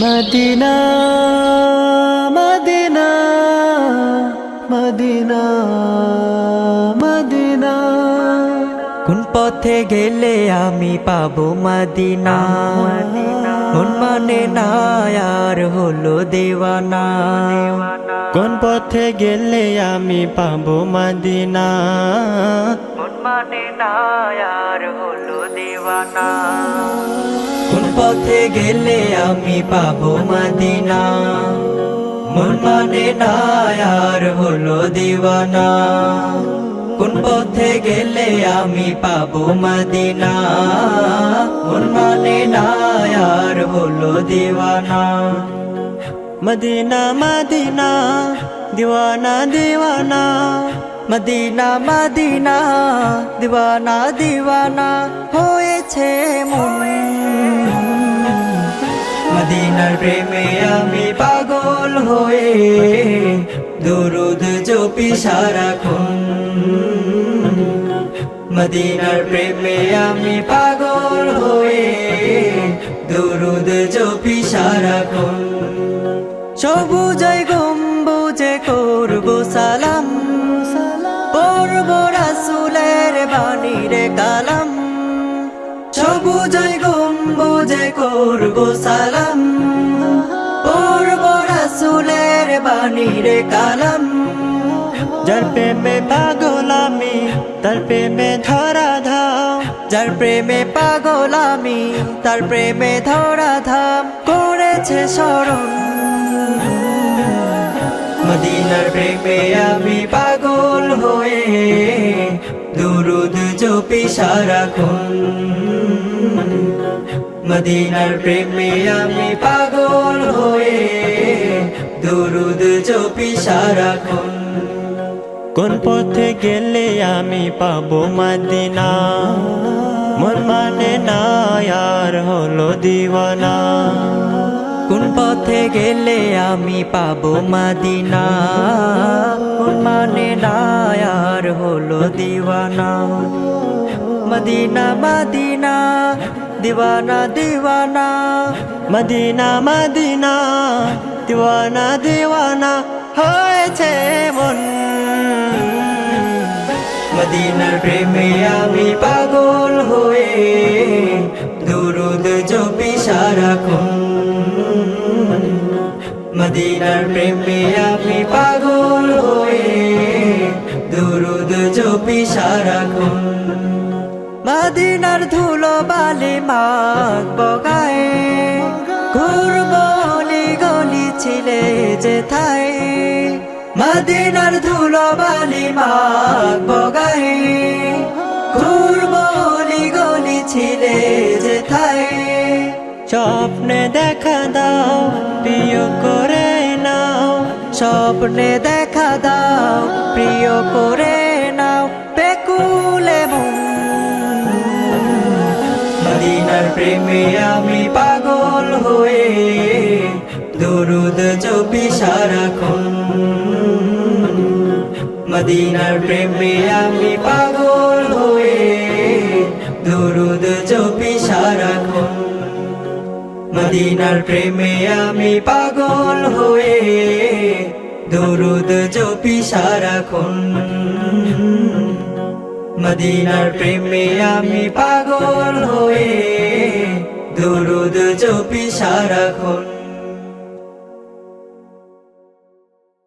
Medina Medina Medina Medina. কোন পথে গেলে আমি পাবো মদিনা? কোন মানে না হলো দেওয়ানা? কোন পথে গেলে আমি পাবো মদিনা? কোন মানে না হলো দেওয়ানা? পথে গেলে আমি পাবো মদিনা। মন মানে না আর হলো দিওয়ানা। কোন পথে গেলে আমি পাবো মদিনা। মন মানে না আর হলো দিওয়ানা। মদিনা মদিনা, দিওয়ানা দিওয়ানা। মদিনা মদিনা, দিওয়ানা দিওয়ানা হয়েছে মন। মদিনার প্রেমে আমি পাগল হয়ে দুরুদ জপি সারাক্ষণ। মদিনার প্রেমে আমি পাগল হয়ে দুরুদ জপি সারাক্ষণ। সবুজই বাণীরে কালাম। সবুজই গম্বুজে করব সালাম। পড়ব রাসুলের বাণীরে কালাম। যার প্রেমে পাগল আমি, তার প্রেমে ধরা ধাও যার প্রেমে পাগল আমি, তার প্রেমে ধরা ধাম। করেছে স্মরণ। মদিনার প্রেমে আমি পাগল হয়ে জপি সারাক্ষণ মদিনার প্রেমে আমি পাগল হয়ে দুরুদ জপি সারাক্ষণ কোন পথে গেলে আমি পাবো মদিনা মন মানে না আর হলো দিওয়ানা কোন পথে গেলে আমি পাবো মাদিনা কোন মানে না আর হলো দিওয়ানা মদিনা মদিনা, দিওয়ানা দিওয়ানা, মদিনা মদিনা, দিওয়ানা দিওয়ানা হয়েছে মন। মদিনার প্রেমে আমি পাগল হয়ে দুরুদ জপি সারাক্ষণ। মদিনার প্রেমে আমি পাগল হয়ে দুরুদ জপি সারাক্ষণ। মদিনার ধুলো বালি মাগ বগায়। ঘুরব অলি গলি ছিলে যেথায় মদিনার ধুলো বালি মাগ বগায়। ঘুরব অলি গলি ছিলে যেথায় স্বপ্নে দেখা দাও, প্রিয় করে নাও। স্বপ্নে দেখা দাও, প্রিয় করে নাও। পেকুলে প্রেমে আমি পাগল হয়ে দুরুদ জপি সারাক্ষণ। মদিনার প্রেমে আমি পাগল হয়ে দুরুদ জপি সারাক্ষণ। মদিনার প্রেমে আমি পাগল হয়ে দুরুদ জপি সারাক্ষণ। মদিনার প্রেমে আমি পাগল হয়ে জপি সারাক্ষণ